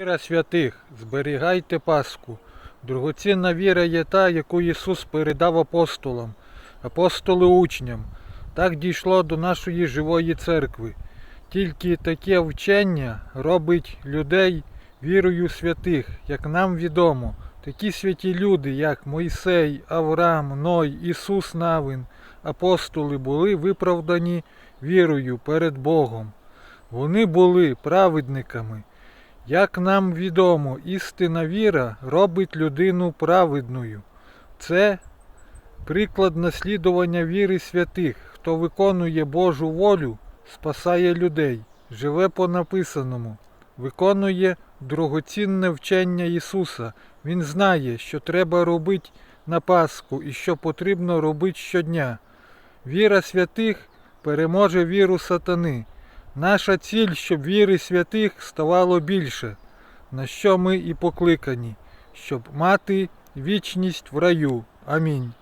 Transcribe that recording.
Віра святих, зберігайте Пасху. Дорогоцінна віра є та, яку Ісус передав апостолам, апостоли учням. Так дійшло до нашої живої церкви. Тільки таке вчення робить людей вірою святих, як нам відомо. Такі святі люди, як Мойсей, Авраам, Ной, Ісус Навин, апостоли були виправдані вірою перед Богом. Вони були праведниками. Як нам відомо, істинна віра робить людину праведною. Це приклад наслідування віри святих. Хто виконує Божу волю, спасає людей, живе по написаному, виконує дорогоцінне вчення Ісуса. Він знає, що треба робити на Пасху і що потрібно робити щодня. Віра святих переможе віру сатани. Наша ціль, щоб віри святих ставало більше, на що ми і покликані, щоб мати вічність в раю. Амінь.